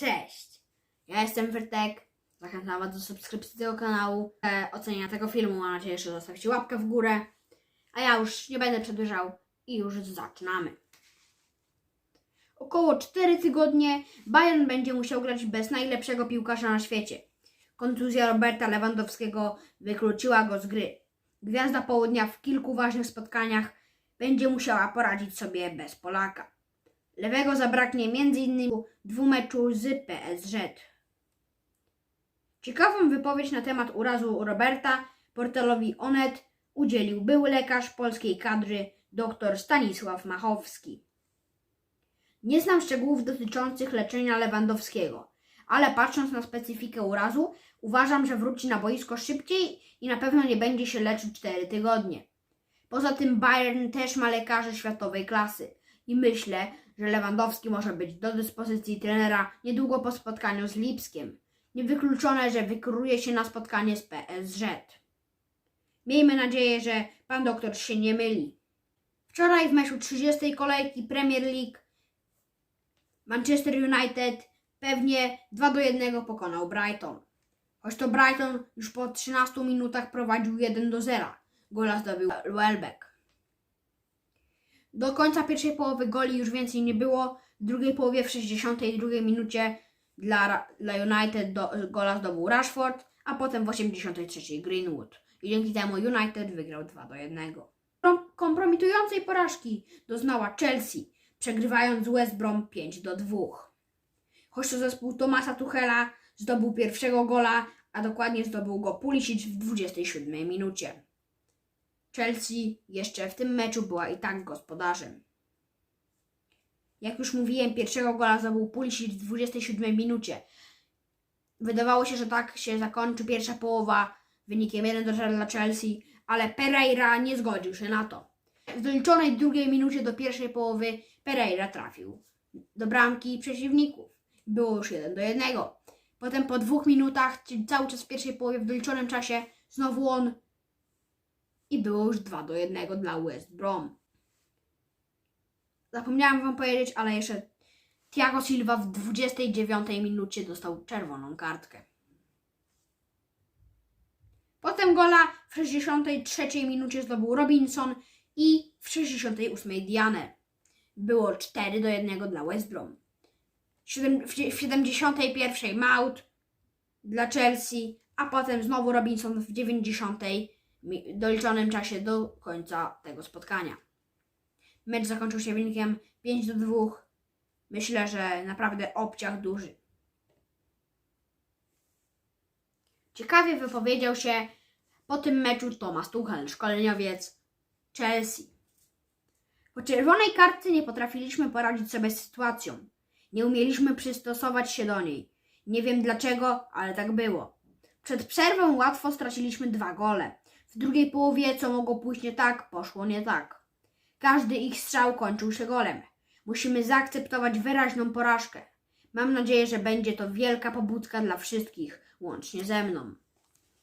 Cześć! Ja jestem Wyrtek. Zachęcam Was do subskrypcji tego kanału, e, ocenienia tego filmu. Mam nadzieję, że zostawicie łapkę w górę. A ja już nie będę przedłużał i już zaczynamy. Około 4 tygodnie Bayern będzie musiał grać bez najlepszego piłkarza na świecie. Kontuzja Roberta Lewandowskiego wykluczyła go z gry. Gwiazda południa w kilku ważnych spotkaniach będzie musiała poradzić sobie bez Polaka. Lewego zabraknie m.in. dwumeczu z PSG. Ciekawą wypowiedź na temat urazu Roberta portalowi Onet udzielił były lekarz polskiej kadry dr Stanisław Machowski. Nie znam szczegółów dotyczących leczenia Lewandowskiego, ale patrząc na specyfikę urazu, uważam, że wróci na boisko szybciej i na pewno nie będzie się leczyć 4 tygodnie. Poza tym Bayern też ma lekarzy światowej klasy i myślę, że Lewandowski może być do dyspozycji trenera niedługo po spotkaniu z Lipskiem. Niewykluczone, że wykruje się na spotkanie z PSG. Miejmy nadzieję, że pan doktor się nie myli. Wczoraj w meczu 30. kolejki Premier League Manchester United pewnie 2 do 1 pokonał Brighton. Choć to Brighton już po 13 minutach prowadził 1 do 0. Gola zdobył Welbeck. Do końca pierwszej połowy goli już więcej nie było. W drugiej połowie w 62 minucie dla, dla United do, gola zdobył Rashford, a potem w 83 Greenwood. I dzięki temu United wygrał 2 do 1. Kom- Kompromitującej porażki doznała Chelsea, przegrywając West Brom 5 do 2. Choć to zespół Tomasa Tuchela zdobył pierwszego gola, a dokładnie zdobył go Pulisic w 27 minucie. Chelsea jeszcze w tym meczu była i tak gospodarzem. Jak już mówiłem, pierwszego gola zdobył Pulisic w 27 minucie. Wydawało się, że tak się zakończy pierwsza połowa wynikiem 1 do 0 dla Chelsea, ale Pereira nie zgodził się na to. W doliczonej drugiej minucie do pierwszej połowy Pereira trafił do bramki przeciwników. Było już 1 do 1. Potem po dwóch minutach, czyli cały czas w pierwszej połowie, w doliczonym czasie, znowu on i było już 2 do 1 dla West Brom. Zapomniałam Wam powiedzieć, ale jeszcze Thiago Silva w 29 minucie dostał czerwoną kartkę. Potem gola w 63 minucie zdobył Robinson i w 68 Diane. Było 4 do 1 dla West Brom. W w 71 Mount dla Chelsea, a potem znowu Robinson w 90 mi- doliczonym czasie do końca tego spotkania. Mecz zakończył się wynikiem 5 do 2. Myślę, że naprawdę obciach duży. Ciekawie wypowiedział się po tym meczu Thomas Tuchel, szkoleniowiec Chelsea. Po czerwonej kartce nie potrafiliśmy poradzić sobie z sytuacją. Nie umieliśmy przystosować się do niej. Nie wiem dlaczego, ale tak było. Przed przerwą łatwo straciliśmy dwa gole. W drugiej połowie, co mogło pójść nie tak, poszło nie tak. Każdy ich strzał kończył się golem. Musimy zaakceptować wyraźną porażkę. Mam nadzieję, że będzie to wielka pobudka dla wszystkich, łącznie ze mną.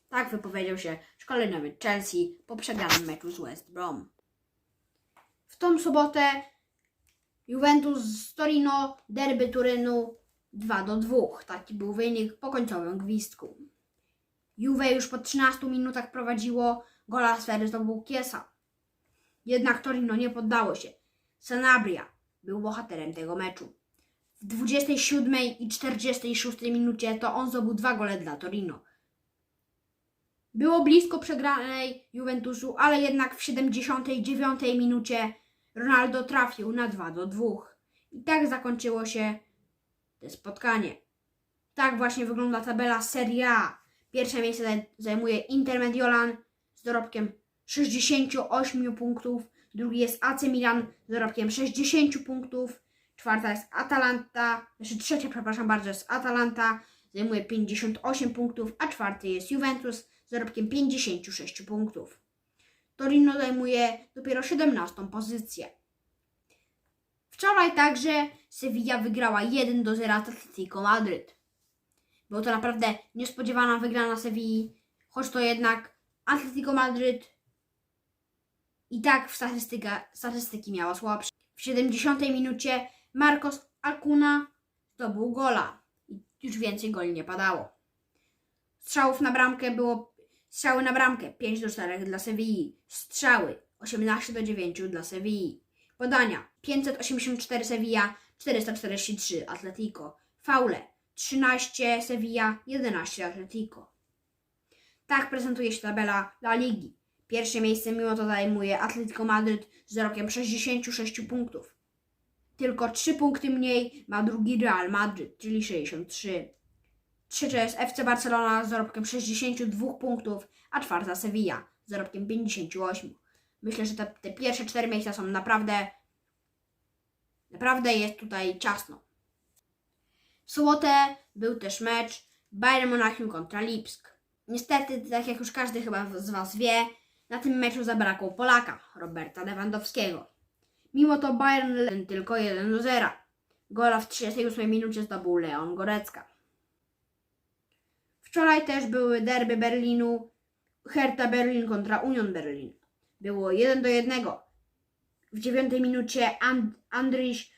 Tak wypowiedział się szkoleniowiec Chelsea po przegranym meczu z West Brom. W tą sobotę Juventus z Torino, derby Turynu 2 do 2. Taki był wynik po końcowym gwizdku. Juve już po 13 minutach prowadziło, gola sfery zdobył Kiesa. Jednak Torino nie poddało się. Sanabria był bohaterem tego meczu. W 27 i 46 minucie to on zdobył dwa gole dla Torino. Było blisko przegranej Juventusu, ale jednak w 79 minucie Ronaldo trafił na 2 do 2. I tak zakończyło się to spotkanie. Tak właśnie wygląda tabela Serie A. Pierwsze miejsce zaj- zajmuje Inter Mediolan z dorobkiem 68 punktów. Drugi jest AC Milan z dorobkiem 60 punktów. Czwarta jest Atalanta, znaczy trzecia, przepraszam bardzo, jest Atalanta, zajmuje 58 punktów, a czwarty jest Juventus z dorobkiem 56 punktów. Torino zajmuje dopiero 17 pozycję. Wczoraj także Sevilla wygrała 1 do 0 z Atletico Madryt. Było to naprawdę niespodziewana wygrana Sewilli, choć to jednak Atletico Madryt i tak w statystyka, statystyki miała słabsze. W 70 minucie Marcos Acuna zdobył gola. I już więcej goli nie padało. Strzałów na bramkę było strzały na bramkę 5 do 4 dla Sewilli, strzały 18 do 9 dla Sewilli, podania 584 Sevilla, 443 Atletico, faule 13 Sevilla, 11 Atletico. Tak prezentuje się tabela La Ligi. Pierwsze miejsce mimo to zajmuje Atletico Madryt z zarobkiem 66 punktów. Tylko 3 punkty mniej ma drugi Real Madryt, czyli 63. Trzecia jest FC Barcelona z zarobkiem 62 punktów, a czwarta Sevilla z zarobkiem 58. Myślę, że te, te pierwsze cztery miejsca są naprawdę, naprawdę jest tutaj ciasno. W sobotę był też mecz Bayern Monachium kontra Lipsk. Niestety, tak jak już każdy chyba z Was wie, na tym meczu zabrakło Polaka, Roberta Lewandowskiego. Mimo to Bayern tylko 1 do 0. Gola w 38 minucie zdobył Leon Gorecka. Wczoraj też były derby Berlinu, Hertha Berlin kontra Union Berlin. Było 1 do 1. W 9 minucie And Andryś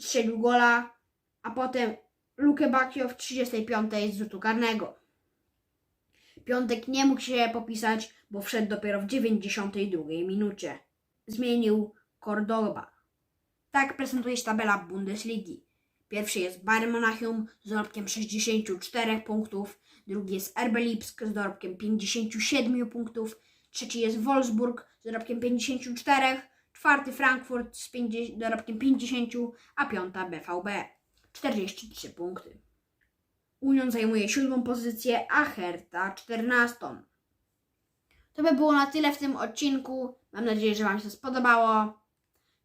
strzelił gola, a potem Luke Bakio w 35 z rzutu karnego. Piątek nie mógł się popisać, bo wszedł dopiero w 92 minucie. Zmienił Cordoba. Tak prezentuje się tabela Bundesligi. Pierwszy jest Bayern Monachium z dorobkiem 64 punktów, drugi jest RB Lipsk z dorobkiem 57 punktów, trzeci jest Wolfsburg z dorobkiem 54, czwarty Frankfurt z 50, dorobkiem 50, a piąta BVB 43 punkty. Union zajmuje siódmą pozycję, a Hertha 14. To by było na tyle w tym odcinku. Mam nadzieję, że Wam się spodobało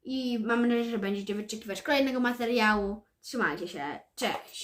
i mam nadzieję, że będziecie wyczekiwać kolejnego materiału. Trzymajcie się, cześć!